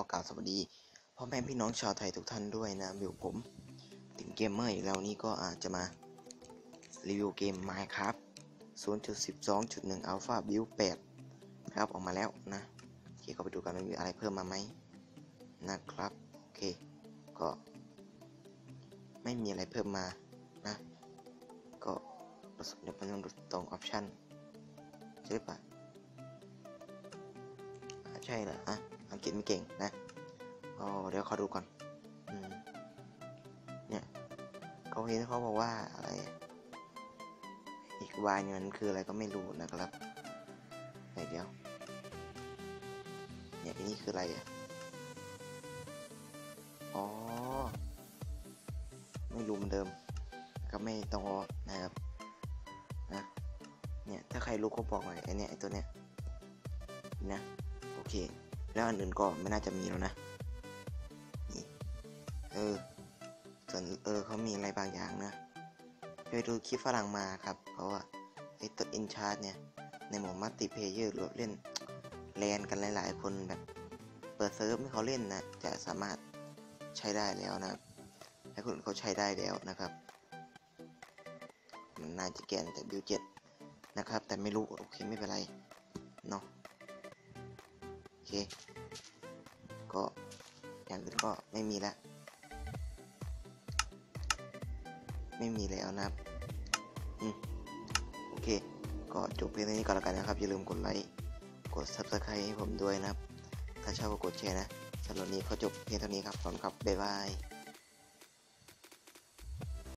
อกล่าวสวัสดีพ่อแม่พี่น้องชาวไทยทุกท่านด้วยนะอยู่ผม ถึงเกมเมอร์อีกแล้วนี้ก็อาจจะมา รีวิวเกม Minecraft 0.12.1 Alpha Build 8 นะครับ ออกมาแล้วนะโอเคก็ไปดูกันว่ามีอะไรเพิ่มมาไหมนะครับ โอเค ก็ ไม่มีอะไรเพิ่มมานะ ก็เดี๋ยวมันต้องดูตรงออปชั่นใช่ปะใช่เหรออะ อังกฤษไม่เก่งนะอ๋อเดี๋ยวขอดูก่อนอเนี่ยเขาเห็นเขาบอกว่าอะไรอีกวายเนี่ยมันคืออะไรก็ไม่รู้นะครับเดี๋ยวเนี่ยอันนี้คืออะไรอะอ๋อไม่รู้เหมือนเดิม ก็ไม่ต้องรอนะครับนะเนี่ยถ้าใครรู้ก็บอกหน่อยไอเนี่ยไอตัวเนี้ยนะโอเค แล้วอันอื่นก็ไม่น่าจะมีแล้วนะนี่เออส่วนเออเขามีอะไรบางอย่างนะไปดูคลิปฝรั่งมาครับเพราะว่าไอตัวอินชาร์ดเนี่ย ในหมดมัลติเพเยอร์หรือเล่นแลนกันหลายๆ คนแบบ เปิดเซิร์ฟให้เขาเล่นนะ จะสามารถใช้ได้แล้วนะให้คนเขาใช้ได้แล้วนะครับ มันน่าจะแกนแต่บิวเจ็ดนะครับ แต่ไม่รู้ โอเค ไม่เป็นไร เนาะ เค ก็อย่างอื่นก็ไม่มีแล้วไม่มีแล้วนะครับ อืม โอเค ก็จบเพียงเท่านี้ก่อนแล้วกันนะครับ อย่าลืมกดไลค์ กด subscribe ให้ผมด้วยนะครับ ถ้าชอบก็กดแชร์นะสำหรับนนี้ก็จบเพียงเท่านี้ครับขอบคุณครับบ๊ายบาย